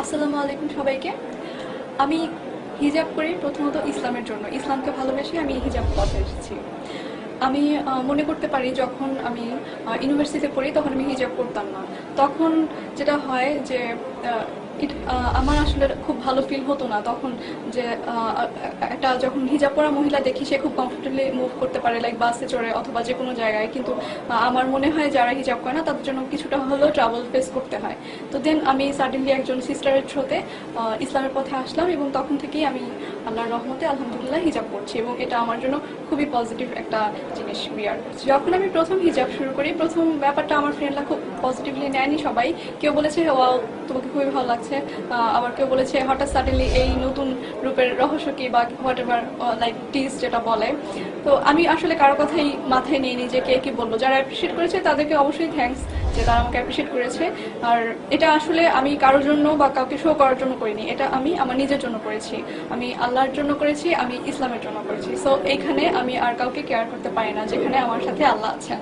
আসসালামু আলাইকুম সবাইকে। আমি হিজাব করি প্রথমত ইসলামের জন্য। ইসলামকে ভালোবেসে আমি হিজাব পথে এসেছি। আমি মনে করতে পারি যখন আমি ইউনিভার্সিটিতে পড়ি তখন আমি হিজাব করতাম না। তখন যেটা হয় যে আমার আসলে খুব ভালো ফিল হতো না। তখন যে একটা যখন হিজাব পরা মহিলা দেখি, সে খুব কমফোর্টেবলি মুভ করতে পারে লাইক বাসে চড়ে অথবা যে কোনো জায়গায়। কিন্তু আমার মনে হয় যারা হিজাব করে না, তাদের জন্য কিছুটা হলেও ট্রাভেল ফেস করতে হয়। তো দেন আমি সাডেনলি একজন সিস্টারের থ্রোতে ইসলামের পথে আসলাম এবং তখন থেকেই আমি আল্লাহর রহমতে আলহামদুলিল্লাহ হিজাব করছি এবং এটা আমার জন্য খুবই পজিটিভ একটা জিনিস বিয়ার যখন আমি প্রথম হিজাব শুরু করি, প্রথম ব্যাপারটা আমার ফ্রেন্ডরা খুব পজিটিভলি নেয়নি সবাই। কেউ বলেছে, ওয়াও, তোমাকে খুবই ভালো লাগছে। আবার কেউ বলেছে, হঠাৎ সাডেনলি এই নতুন রূপের রহস্য কি বা হোয়াট এভার লাইক টিস যেটা বলে। তো আমি আসলে কারও কথাই মাথায় নিইনি যে কে কি বলব যারা অ্যাপ্রিসিয়েট করেছে তাদেরকে অবশ্যই থ্যাঙ্কস যে তারা আমাকে অ্যাপ্রিসিয়েট করেছে। আর এটা আসলে আমি কারোর জন্য বা কাউকে শো করার জন্য করিনি। এটা আমি আমার নিজের জন্য করেছি। আমি আল্লাহর জন্য করেছি, আমি ইসলামের জন্য করেছি। সো এইখানে আমি আর কাউকে কেয়ার করতে পারি না, যেখানে আমার সাথে আল্লাহ আছেন।